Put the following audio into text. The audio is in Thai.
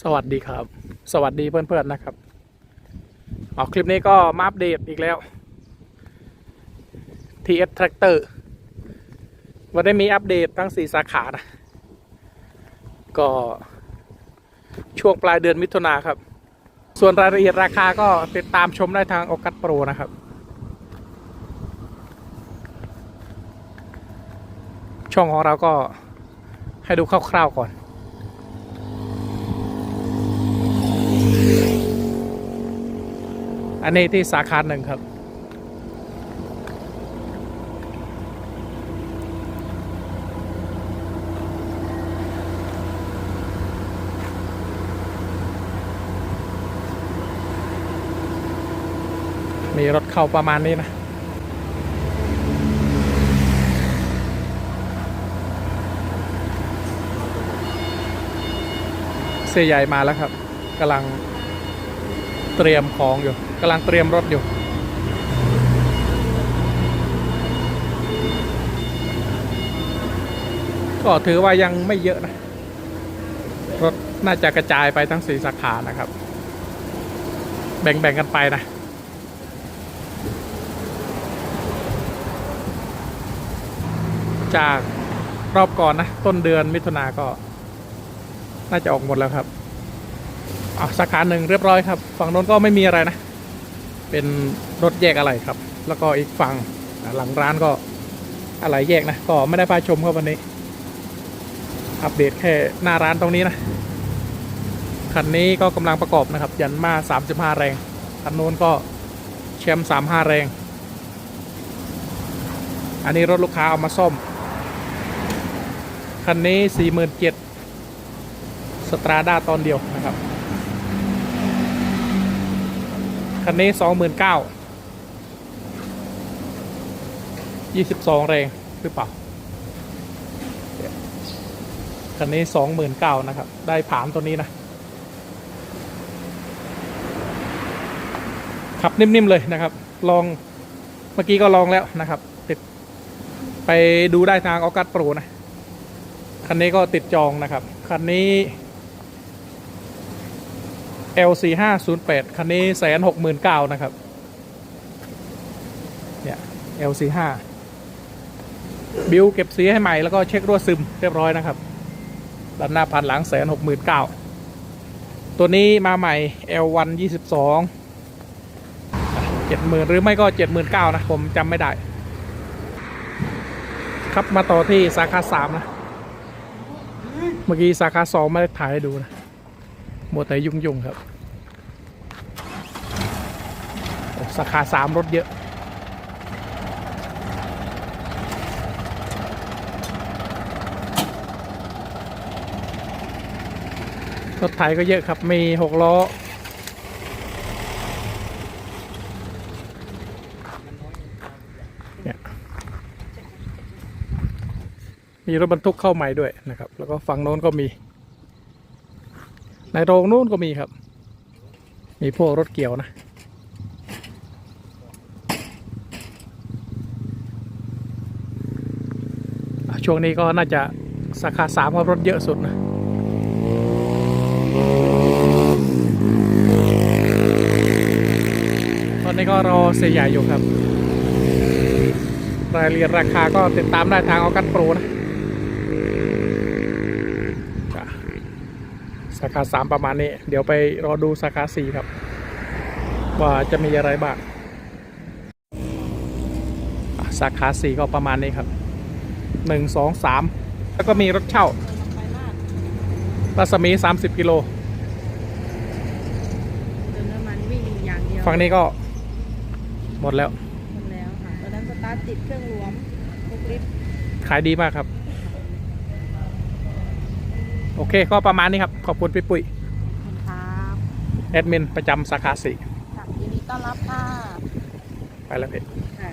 สวัสดีครับ สวัสดีเพื่อนๆนะครับออกคลิปนี้ก็มาอัปเดตอีกแล้ว TS Tractor วันได้มีอัปเดตทั้งสี่สาขานะ ก็ช่วงปลายเดือนมิถุนาครับ ส่วนรายละเอียดราคาก็ติดตามชมได้ทางโอกัสโปรนะครับ ช่องของเราก็ให้ดูคร่าวๆก่อน อันนี้ที่สาขาหนึ่งครับ มีรถเข้าประมาณนี้นะเสียใหญ่มาแล้วครับกำลังเตรียมของอยู่ กำลังเตรียมรถอยู่ ก็ถือว่ายังไม่เยอะนะ รถน่าจะกระจายไปทั้งสี่สาขานะครับ แบ่งๆกันไปนะจากรอบก่อนนะ ต้นเดือนมิถุนาก็ น่าจะออกหมดแล้วครับอะสาขาหนึ่งเรียบร้อยครับ ฝั่งโน้นก็ไม่มีอะไรนะ เป็นรถแยกอะไรครับ แล้วก็อีกฝั่งหลังร้านก็อะไรแยกนะ ก็ไม่ได้พาชมครับวันนี้ อัปเดตแค่หน้าร้านตรงนี้นะ คันนี้ก็กำลังประกอบนะครับ ยันมา 35 แรง คันโน้นก็แชมป์35 แรง อันนี้รถลูกค้าเอามาซ่อม คันนี้ 47,000สตราด้าตอนเดียวนะครับ คันนี้29,000 22แรงหรือเปล่า คันนี้29,000นะครับ ได้ผามตัวนี้นะ ขับนิ่ม ๆ เลยนะครับ ลองเมื่อกี้ก็ลองแล้วนะครับ ติดไปดูได้ทางออกัสโปรนะ คันนี้ก็ติดจองนะครับ คันนี้ L4508 คันนี้แสนหกหมื่นเก้านะครับ เนี่ย L45 บิวเก็บสีให้ใหม่แล้วก็เช็ครั่วซึมเรียบร้อยนะครับด้านหน้าพันหลังแสนหกหมื่นเก้าตัวนี้มาใหม่ L1 22เจ็ดหมื่นหรือไม่ก็เจ็ดหมื่นเก้านะ ผมจำไม่ได้ ครับมาต่อที่สาขาสามนะ เมื่อกี้สาขาสองม่ได้ถ่ายให้ดูนะ มดแต่ยุ่งๆครับสาขาสามรถเยอะ รถไถก็เยอะครับ มีหกล้อมีรถบรรทุกเข้าใหม่ด้วยนะครับ แล้วก็ฝั่งโน้นก็มี ในโรงนู้นก็มีครับ มีพวกรถเกี่ยวนะ ช่วงนี้ก็น่าจะสาขาสามเพรารถเยอะสุดนะตอนนี้ก็รอเสียใหญ่อยู่ครับ รายละเอียดราคาก็ติดตามได้ทางออกัสโปรนะ สาขาสามประมาณนี้ เดี๋ยวไปรอดูสาขาสี่ครับ ว่าจะมีอะไรบ้างอะสาขาสี่ก็ประมาณนี้ครับหนึ่งสองสามแล้วก็มีรถเช่ารัศมีสามสิบกิโลเติมน้ำมันวิ่งอย่างเดียวฝั่งนี้ก็หมดแล้วหมดแล้วค่ะตอนนั้นสตาร์ทติดเครื่องรวมทุกลิฟต์ขายดีมากครับ โอเคก็ประมาณนี้ครับ ขอบคุณพี่ปุ้ยครับแอดมินประจำสาขาสี่ค่ะยินดีต้อนรับค่ะ ไปแล้วเพจ ค่ะ